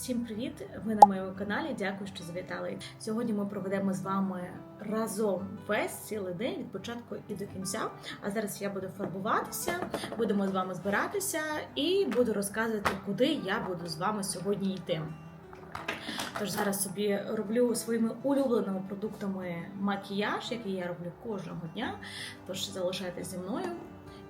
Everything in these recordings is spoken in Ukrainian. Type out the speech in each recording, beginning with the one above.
Всім привіт! Ви на моєму каналі. Дякую, що завітали. Сьогодні ми проведемо з вами разом весь цілий день від початку і до кінця. А зараз я буду фарбуватися, будемо з вами збиратися і буду розказувати, куди я буду з вами сьогодні йти. Тож зараз собі роблю своїми улюбленими продуктами макіяж, який я роблю кожного дня. Тож залишайтеся зі мною.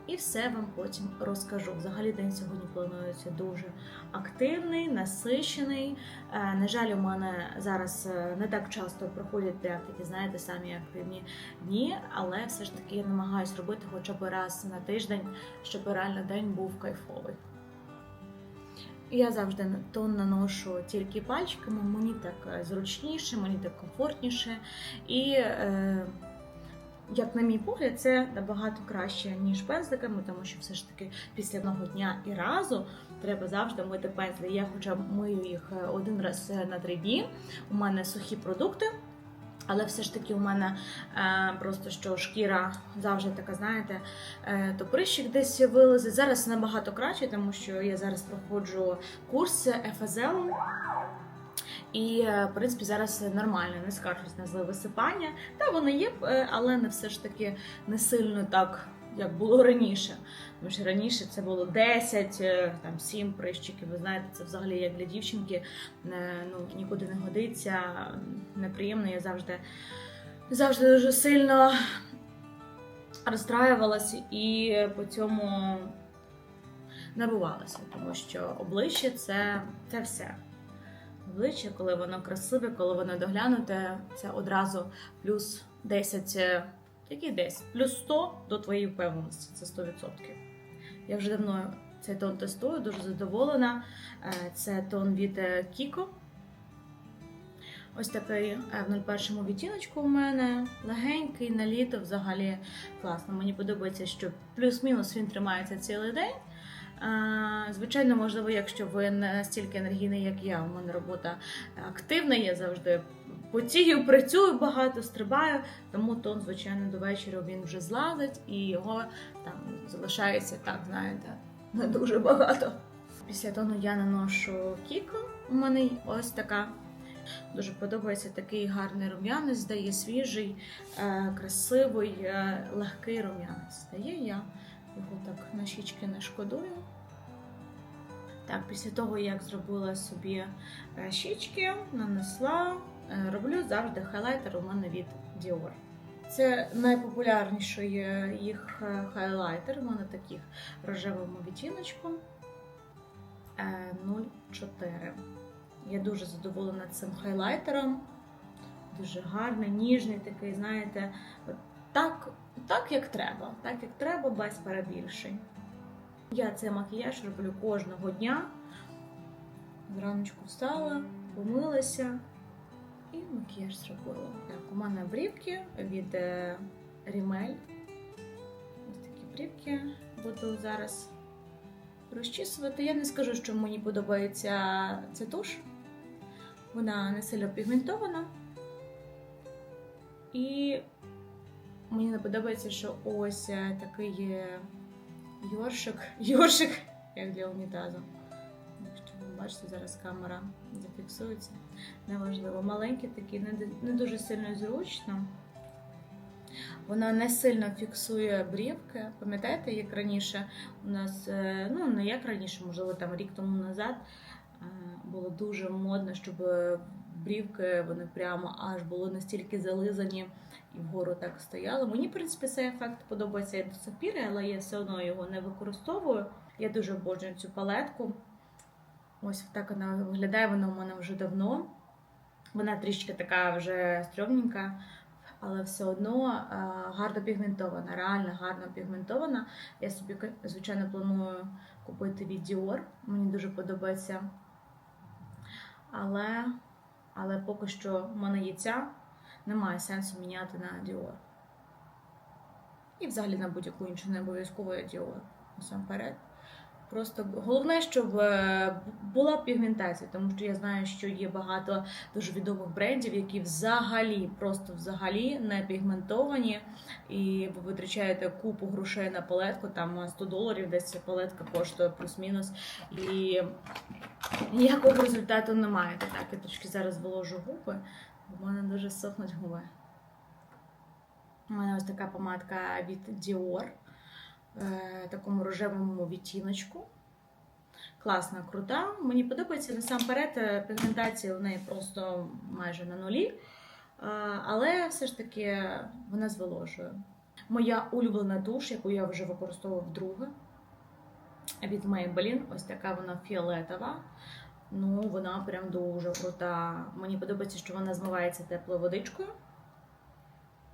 І все вам потім розкажу. Взагалі день сьогодні планується дуже активний, насичений. Е, На жаль, у мене зараз е, не так часто проходять прям такі, знаєте, самі активні дні, але все ж таки я намагаюся робити хоча б раз на тиждень, щоб реально день був кайфовий. Я завжди тон наношу тільки пальчиками, мені так е, зручніше, мені так комфортніше. І як на мій погляд, це набагато краще, ніж пензликами, тому що все ж таки після одного дня і разу треба завжди мити пензлі. Я хоча мию їх е, один раз на три дні. У мене сухі продукти. Але все ж таки у мене е, просто що шкіра завжди така, знаєте, е, то прищик десь вилазить. Зараз набагато краще, тому що я зараз проходжу курс ФСЛ. І, е, в принципі, зараз нормально, не скаржусь на зле висипання. Та вони є, е, але не все ж таки не сильно так, як було раніше. Тому що раніше це було 10, е, там 7 прищиків. Ви знаєте, це взагалі як для дівчинки ну, нікуди не годиться. Неприємно. Я завжди, завжди дуже сильно розстраювалася і по цьому набувалася, тому що обличчя це, це все обличчя, коли воно красиве, коли воно доглянуте, це одразу плюс 10, е, який 10? Плюс 100 до твоєї впевненості, це 100%. Я вже давно цей тон тестую, дуже задоволена. Е, Це тон від е, Kiko. Ось такий е, в 01 відтіночку у мене легенький на літо, взагалі класно. Мені подобається, що плюс-мінус він тримається цілий день. Звичайно, можливо, якщо ви не настільки енергійний, як я, у мене робота активна, я завжди потію, працюю багато, стрибаю, тому тон, звичайно, до вечора він вже злазить і його там залишається так, знаєте, не дуже багато. Після тону я наношу кіко. У мене ось така. Дуже подобається такий гарний рум'янець, здає свіжий, е, красивий, е, легкий рум'янець. Здає я його так на щічки не шкодую. Так, після того, як зробила собі е, щічки, нанесла, е, роблю завжди хайлайтер у мене від Dior. Це найпопулярніший їх е, хайлайтер. У мене таких рожевому відтіночку е, 04. Я дуже задоволена цим хайлайтером. Дуже гарний, ніжний такий, знаєте, так, так як треба, так як треба, без перебільшень. Я цей макіяж роблю кожного дня. Зраночку встала, помилася і макіяж зробила. Так, у мене брівки від Rimmel. Ось такі брівки буду зараз розчісувати. Я не скажу, що мені подобається ця туш. Вона не сильно пігментована. І мені не подобається, що ось е, такий є йоршик, йоршик, як для унітазу. Бачите, зараз камера зафіксується. Неважливо. Маленький такий, не, дуже сильно зручно. Вона не сильно фіксує брівки. Пам'ятаєте, як раніше у нас, е, ну не як раніше, можливо, там рік тому назад е, було дуже модно, щоб брівки вони прямо аж були настільки зализані і вгору так стояли. Мені, в принципі, цей ефект подобається до сих пір, але я все одно його не використовую. Я дуже обожнюю цю палетку. Ось так вона виглядає, вона у мене вже давно. Вона трішки така вже стрьомненька, але все одно гарно пігментована, реально гарно пігментована. Я собі, звичайно, планую купити від Dior. Мені дуже подобається. Але, але поки що в мене є ця, немає сенсу міняти на Dior. І взагалі на будь-яку іншу не обов'язково Dior. Насамперед. Просто головне, щоб е, була пігментація, тому що я знаю, що є багато дуже відомих брендів, які взагалі, просто взагалі не пігментовані, і ви витрачаєте купу грошей на палетку, там 100 доларів, десь ця палетка коштує плюс-мінус, і ніякого результату немає. Так, я трішки зараз виложу губи, бо в мене дуже сохнуть губи. У мене ось така помадка від Dior такому рожевому відтіночку. Класна, крута. Мені подобається насамперед е, пігментація у неї просто майже на нулі. Е, Але все ж таки вона зволожує. Моя улюблена туш, яку я вже використовував вдруге. Від Maybelline, ось така вона фіолетова. Ну, вона прям дуже крута. Мені подобається, що вона змивається теплою водичкою.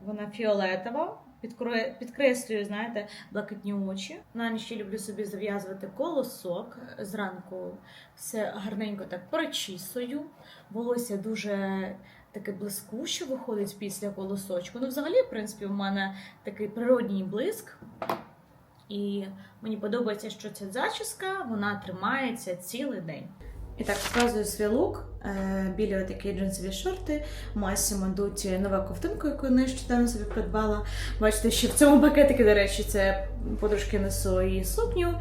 Вона фіолетова, підкре- підкреслює, знаєте, блакитні очі. На ніч я люблю собі зав'язувати колосок. Зранку все гарненько так прочісую. Волосся дуже таке блискуще виходить після колосочку. Ну, взагалі, в принципі, у мене такий природній блиск. І мені подобається, що ця зачіска вона тримається цілий день. І так, показую свій лук. Е, Білі такі джинсові шорти. Масімо дуть нова ковтинка, яку я нещодавно собі придбала. Бачите, що в цьому пакетику, до речі, це подружки несу і сукню,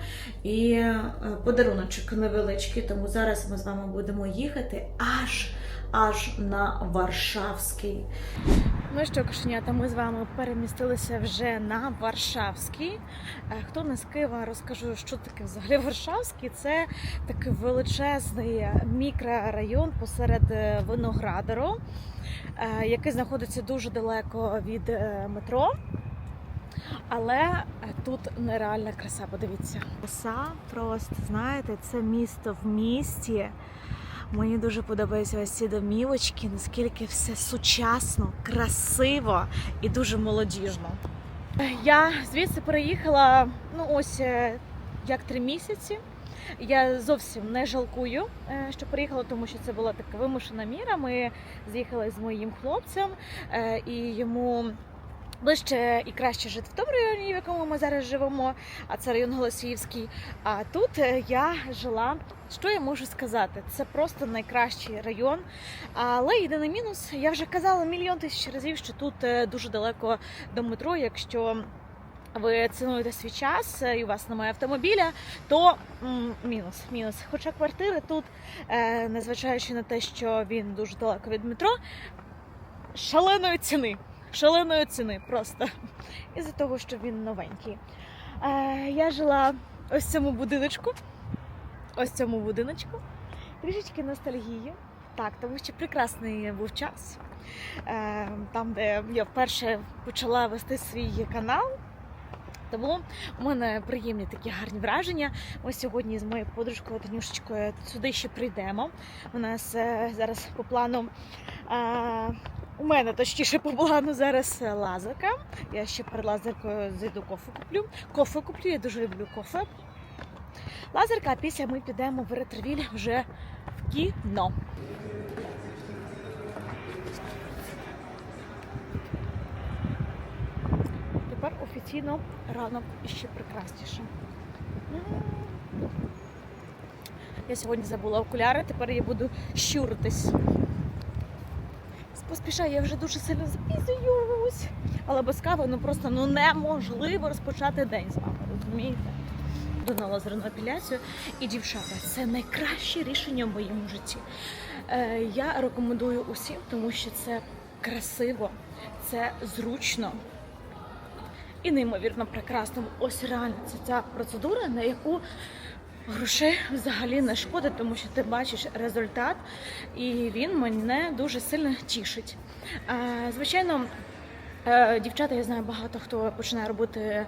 і е, подаруночок невеличкий. Тому зараз ми з вами будемо їхати аж аж на Варшавський. Ну що, кошенята, ми з вами перемістилися вже на Варшавський. Е, Хто не з Києва, розкажу, що таке взагалі Варшавський. Це такий величезний мікрорайон посеред е, Виноградару, е, який знаходиться дуже далеко від метро. Але тут нереальна краса, подивіться. Краса просто, знаєте, це місто в місті. Мені дуже подобаються ось ці домівочки, наскільки все сучасно, красиво і дуже молодіжно. Я звідси переїхала ну ось е, як три місяці. Я зовсім не жалкую, е, що приїхала, тому що це була така вимушена міра. Ми з'їхали з моїм хлопцем е, і йому. Ближче і краще жити в тому районі, в якому ми зараз живемо, а це район Голосіївський. А тут е, я жила. Що я можу сказати? Це просто найкращий район. Але єдиний мінус, я вже казала мільйон тисяч разів, що тут е, дуже далеко до метро. Якщо ви цінуєте свій час е, і у вас немає автомобіля, то мінус. мінус. Хоча квартири тут, незважаючи на те, що він дуже далеко від метро, шаленої ціни. Шаленої ціни просто із-за того, що він новенький. Е, я жила ось в цьому будиночку. Ось в цьому будиночку. Трішечки ностальгії. Так, тому що прекрасний був час. Е, там, де я вперше почала вести свій канал. Тому у мене приємні такі гарні враження. Ми сьогодні з моєю подружкою Танюшечкою сюди ще прийдемо. У нас е, зараз по плану. У мене точніше по плану зараз е, лазерка. Я ще перед лазеркою зайду кофе куплю. Кофе куплю, я дуже люблю кофе. Лазерка, а після ми підемо в ретривіль вже в кіно. Тепер офіційно ранок іще прекрасніше. Я сьогодні забула окуляри, тепер я буду щуритись. Поспішаю, я вже дуже сильно запізнююсь. Але без кави ну просто ну неможливо розпочати день з вами, розумієте? Йду на лазерну апеляцію. І дівчата, це найкраще рішення в моєму житті. Е, я рекомендую усім, тому що це красиво, це зручно і неймовірно прекрасно. Ось реально це ця процедура, на яку грошей взагалі не шкодить, тому що ти бачиш результат, і він мене дуже сильно тішить. Е, Звичайно. е, Дівчата, я знаю, багато хто починає робити е,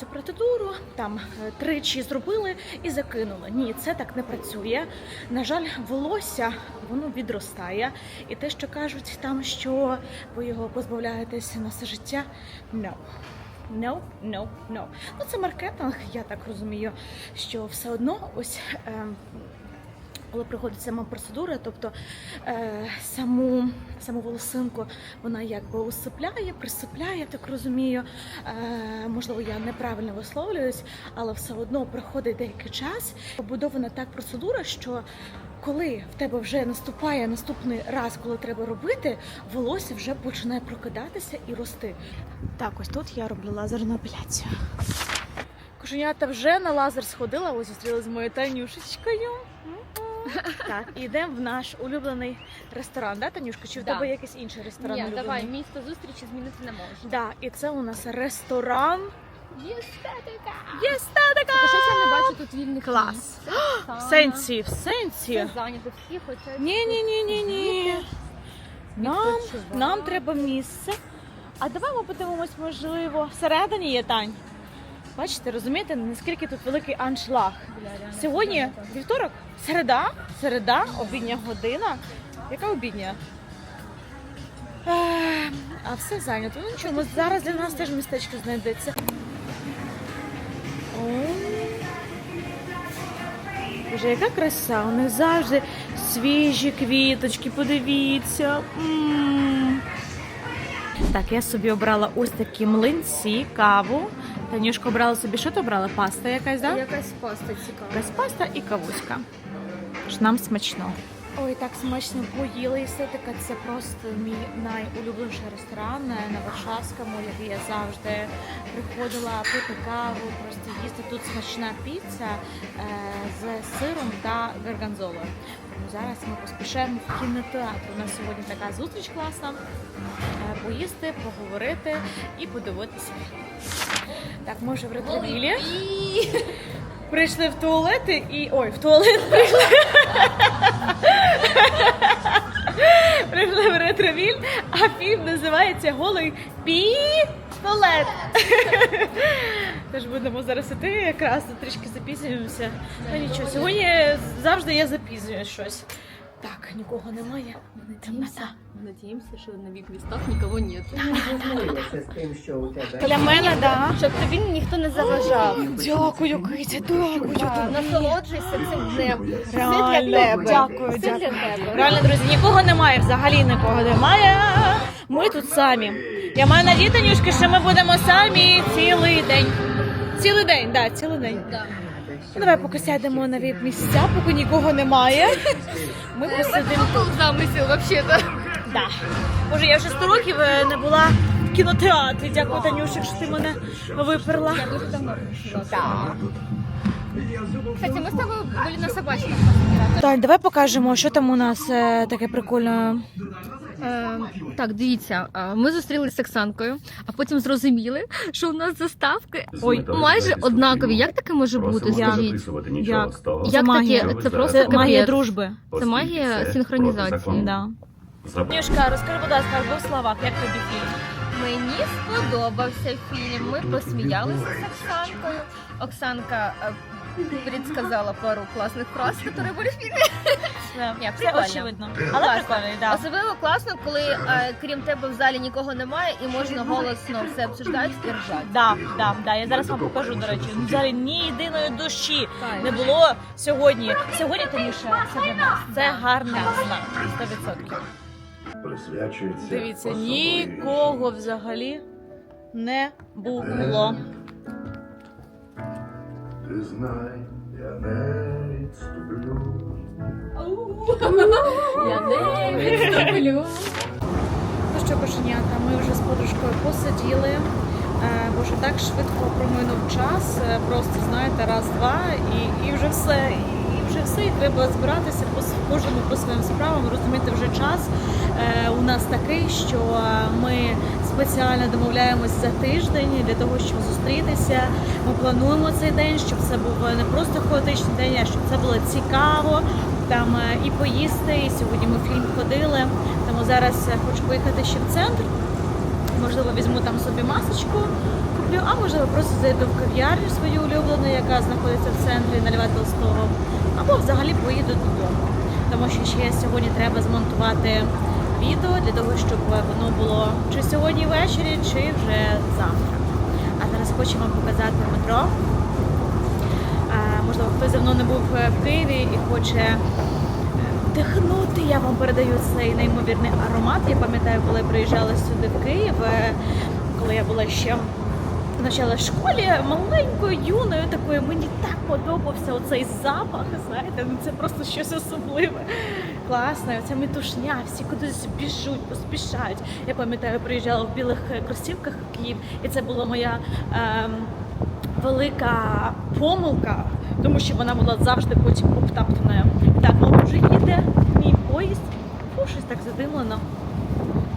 цю процедуру, там тричі зробили і закинули. Ні, це так не працює. На жаль, волосся воно відростає, і те, що кажуть там, що ви його позбавляєтесь на все життя, no. No, no, no. Ну це маркетинг, я так розумію, що все одно ось. Е, коли приходить сама процедура, тобто е, саму, саму волосинку вона якби усипляє, присипляє, я так розумію. Е, можливо, я неправильно висловлююсь, але все одно проходить деякий час. Побудована так процедура, що коли в тебе вже наступає наступний раз, коли треба робити, волосся вже починає прокидатися і рости. Так, ось тут я роблю лазерну апеляцію. Кошенята вже на лазер сходила, ось зустріли з моєю Танюшечкою. Так, і йдемо в наш улюблений ресторан, да, Танюшка? Чи в Да. тебе якийсь інший ресторан? Ні, улюблений? давай, місто зустрічі змінити не можна. Да, і це у нас ресторан. Єстетика! Є статика! Та щось я не бачу тут вільних Клас. місць. Це В сенсі, в сенсі. Це зайнято всі хочуть. Ні, ні, ні, ні, ні. Нам, нам треба місце. А давай ми подивимось, можливо, всередині є Тань. Бачите, розумієте, наскільки тут великий аншлаг. Сьогодні вівторок, середа, середа, обідня година. Яка обідня? Е, А все зайнято. Ну нічого, зараз для нас теж містечко знайдеться. О. Боже, яка краса! У них завжди свіжі квіточки, подивіться. М. Так, я собі обрала ось такі млинці, каву. Танюшка обрала собі, що ти обрала? Паста якась, так? Якась паста цікава. Якась паста і кавуська. Ж нам смачно. Ой, так смачно поїли і. Це просто мій найулюбленіший ресторан е, на Варшавському, який я завжди приходила пити каву, просто їсти тут смачна піца е, з сиром та гарганзолою. Тому зараз ми поспішаємо в кінотеатр. У нас сьогодні така зустріч класна. Е, поїсти, поговорити і подивитися. Так, ми вже в ретровілі. Прийшли в туалети і. Ой, в туалет прийшли. Прийшли в ретровіль, а фільм називається Голий пі туалет. Тож будемо зараз іти, якраз трішки запізнюємося. Ну нічого, сьогодні завжди я запізнюю щось. Так, нікого немає. Темнота. Надіємося, що на віп-містах нікого нет. З тим, що у тебе. Для мене. Щоб тобі ніхто не заважав. Дякую, Китя, дякую. Насолоджуйся цим днем. Для тебе. дякую, для дякую. тебе. Реально, друзі, нікого немає, взагалі нікого немає. Ми тут самі. Я маю надію, Танюшка, що ми будемо самі цілий день. Цілий день, так, да, цілий день. Да. Ну, давай поки сядемо на віп місця, поки нікого немає. Ми посидимо. Тут замисел, вообще-то. Да. Боже, я вже 100 років е, не була в кінотеатрі. Дякую, Танюшик, що ти мене виперла. Дуже. Кстати, ми з тобою були на собачках. Тань, давай покажемо, що там у нас е, таке прикольне. Е, так, дивіться, е, ми зустрілися з Оксанкою, а потім зрозуміли, що у нас заставки Ой, майже однакові. Як таке може бути? Скажіть, Як? Як таке? Це просто Це магія дружби. Це магія синхронізації. Да. Танюшка, розкажи, будь ласка, в двох словах, як тобі фільм? Мені сподобався фільм. Ми посміялися з Оксанкою. Оксанка е, предсказала пару класних фраз, які були в фільмі. Ні, Все прикольно. очевидно. Але Класно. прикольно, да. Особливо класно, коли е, крім тебе в залі нікого немає і можна голосно все обсуждати і ржати. Да, да, да. Я зараз вам покажу, до речі. Взагалі ні єдиної душі не було сьогодні. Сьогодні, Танюша, це для нас. Це гарний знак. 100%. присвячується. Дивіться, особливій нікого взагалі не було. Ти знай, я не відступлю. Я не відступлю. Ну що, кошенята, ми вже з подружкою посиділи. Е, Боже, так швидко проминув час. Е, Просто знаєте, раз-два, і, і вже все. І вже все, і треба збиратися по кожному по своїм справам. Розумієте, вже час е, у нас такий, що ми спеціально домовляємось за тиждень для того, щоб зустрітися. Ми плануємо цей день, щоб це був не просто хаотичний день, а щоб це було цікаво. Там е, і поїсти, і сьогодні ми в фільм ходили. Тому зараз е, хочу поїхати ще в центр. Можливо, візьму там собі масочку, куплю, а можливо, просто зайду в кав'ярню свою улюблену, яка знаходиться в центрі на Льва Толстого, або взагалі поїду додому. Тому що ще сьогодні треба змонтувати відео для того, щоб воно було чи сьогодні ввечері, чи вже завтра. А зараз хочу вам показати метро. Е, Можливо, хтось давно не був е, в Києві і хоче вдихнути. Я вам передаю цей неймовірний аромат. Я пам'ятаю, коли приїжджала сюди в Київ, е, коли я була ще в школі маленькою, юною такою. Мені так подобався оцей запах. Знаєте, ну це просто щось особливе. Класно, оця метушня, всі кудись біжуть, поспішають. Я пам'ятаю, приїжджала в білих е, кросівках в Київ, і це була моя. Ем, велика помилка, тому що вона була завжди потім обтаптаною. Так, ну вже їде мій поїзд. Фу, щось так задимлено.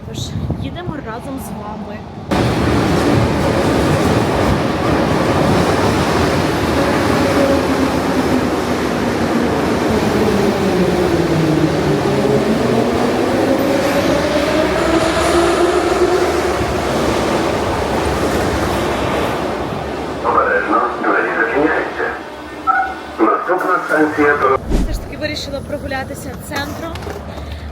Тож їдемо разом з вами. Обережно, двері зачиняються. Наступна станція до... Все ж таки вирішила прогулятися центром.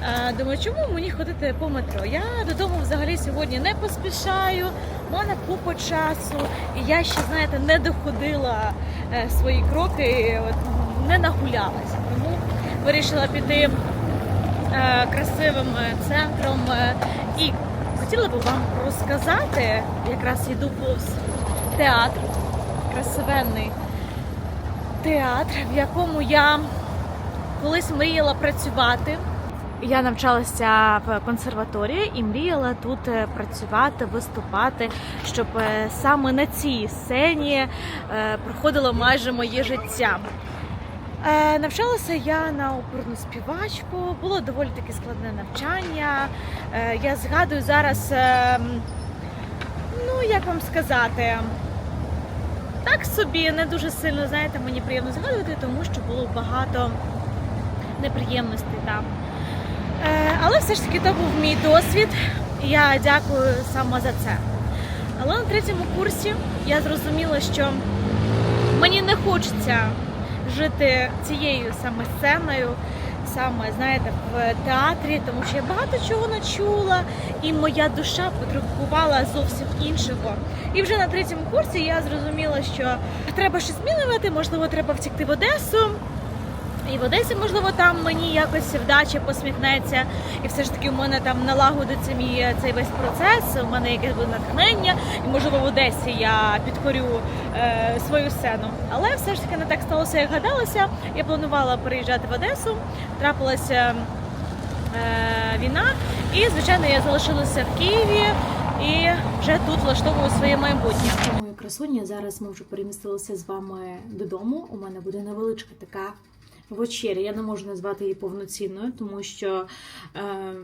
Е, Думаю, чому мені ходити по метро? Я додому взагалі сьогодні не поспішаю, в мене купа часу, і я ще, знаєте, не доходила е, свої кроки, не нагулялася. Тому вирішила піти е, красивим центром і хотіла би вам розказати, якраз йду повз театр, красивенний театр, в якому я колись мріяла працювати. Я навчалася в консерваторії і мріяла тут е, працювати, виступати, щоб е, саме на цій сцені е, проходило майже моє життя. Навчалася я на оперну співачку, було доволі таки складне навчання. Я згадую зараз, е, ну як вам сказати, так собі не дуже сильно, знаєте, мені приємно згадувати, тому що було багато неприємностей там. Але все ж таки то був мій досвід, я дякую саме за це. Але на третьому курсі я зрозуміла, що мені не хочеться жити цією саме сценою, саме знаєте, в театрі, тому що я багато чого начула, і моя душа потребувала зовсім іншого. І вже на третьому курсі я зрозуміла, що треба щось змінювати, можливо, треба втікти в Одесу. І в Одесі, можливо, там мені якось вдача посміхнеться, і все ж таки у мене там налагодиться мій е, цей весь процес. У мене якесь буде натхнення, і можливо в Одесі я підкорю е, свою сцену. Але все ж таки не так сталося, як гадалося. Я планувала переїжджати в Одесу. Трапилася е, війна, і звичайно я залишилася в Києві і вже тут влаштовую своє майбутнє. Мої красуні зараз ми вже перемістилися з вами додому. У мене буде невеличка така вечеря. Я не можу назвати її повноцінною, тому що е,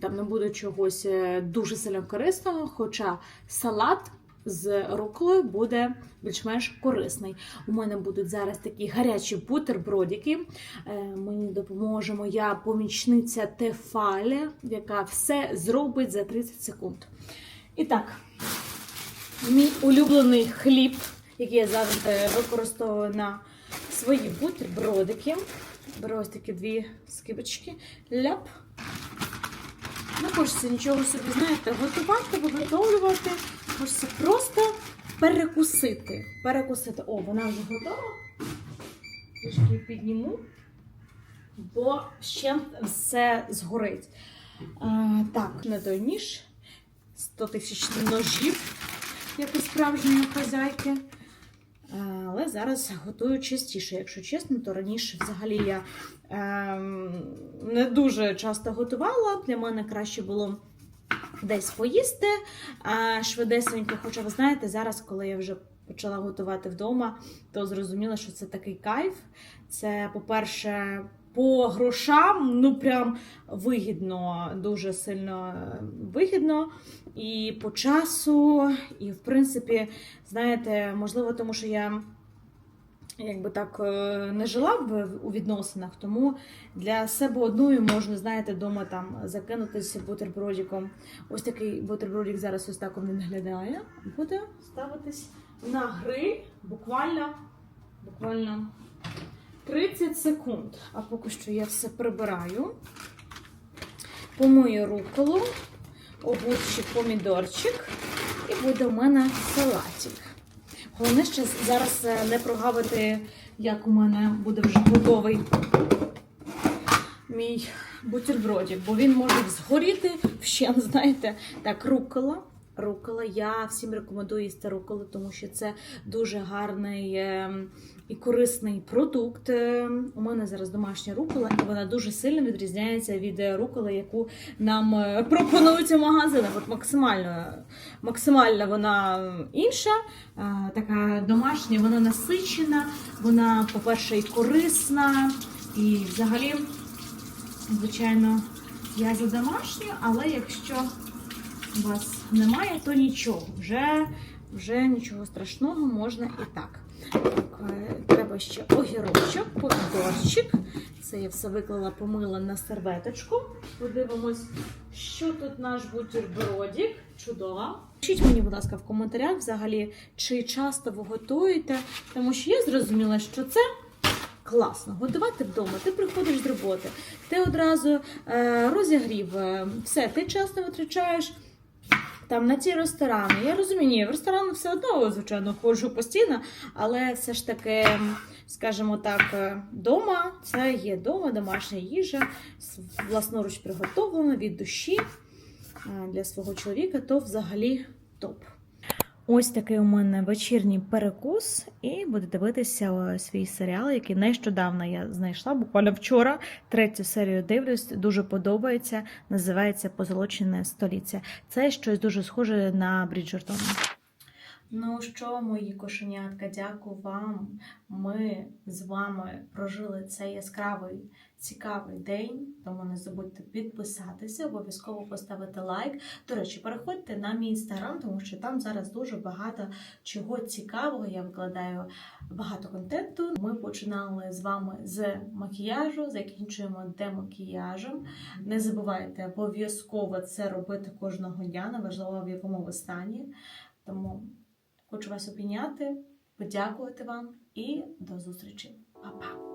там не буде чогось е, дуже сильно корисного. Хоча салат з руколою буде більш-менш корисний. У мене будуть зараз такі гарячі бутербродики. Е, мені допоможе моя помічниця Тефаля, яка все зробить за 30 секунд. І так, мій улюблений хліб, який я завжди використовую на свої бутербродики. Беру ось такі дві скибочки. Ляп. Не хочеться нічого собі, знаєте, готувати, виготовлювати. Хочеться просто перекусити. Перекусити. О, вона вже готова. Трішки підніму, бо ще все згорить. А, так, не той ніж. 100 тисяч ножів, як у справжньої хазяйки. Е, Але зараз готую частіше, якщо чесно, то раніше взагалі я ем, не дуже часто готувала. Для мене краще було десь поїсти швидесенько. Хоча ви знаєте, зараз, коли я вже почала готувати вдома, то зрозуміла, що це такий кайф. Це, по-перше, по грошам, ну прям вигідно, дуже сильно е, вигідно. І по часу, і в принципі, знаєте, можливо, тому що я якби так е, не жила в, у відносинах, тому для себе одною можна, знаєте, вдома там закинутися бутербродиком. Ось такий бутербродик зараз ось так він виглядає. Буде ставитись на гриль буквально, буквально 30 секунд. А поки що я все прибираю. Помию руколу, огурчик, помідорчик, і буде у мене салатик. Головне ще зараз е, не прогавити, як у мене буде вже готовий мій бутербродик, бо він може згоріти вщен, знаєте. Так, рукола. Рукола. Я всім рекомендую їсти руколу, тому що це дуже гарний е, і корисний продукт. Е, У мене зараз домашня рукола, і вона дуже сильно відрізняється від е, руколи, яку нам е, пропонують у магазинах. От максимально, максимально вона інша, е, така домашня, вона насичена, вона, по-перше, і корисна, і взагалі, звичайно, я за домашню, але якщо у вас немає, то нічого. Вже, вже нічого страшного можна і так. Так, е, Треба ще огірочок, помідорчик. Це я все виклала, помила на серветочку. Подивимось, що тут наш бутербродик. Чудово. Пишіть мені, будь ласка, в коментарях взагалі, чи часто ви готуєте, тому що я зрозуміла, що це класно. Готувати вдома. Ти приходиш з роботи, ти одразу е, розігрів, е, все, ти час не витрачаєш. Там на ці ресторани. Я розумію, в ресторан все одно, звичайно, ходжу постійно, але все ж таки, скажімо так, вдома це є дома, домашня їжа, власноруч приготовлена від душі е, для свого чоловіка, то взагалі топ. Ось такий у мене вечірній перекус, і буду дивитися е, свій серіал, який нещодавно я знайшла, буквально вчора. Третю серію дивлюсь, дуже подобається. Називається Позолочене століття. Це щось дуже схоже на Бріджертон. Ну що, мої кошенятка, дякую вам. Ми з вами прожили цей яскравий, цікавий день. Тому не забудьте підписатися, обов'язково поставити лайк. До речі, переходьте на мій інстаграм, тому що там зараз дуже багато чого цікавого. Я викладаю багато контенту. Ми починали з вами з макіяжу, закінчуємо демакіяжем. Не забувайте обов'язково це робити кожного дня, неважливо в якому ви стані. Тому хочу вас обійняти, подякувати вам і до зустрічі. Па-па!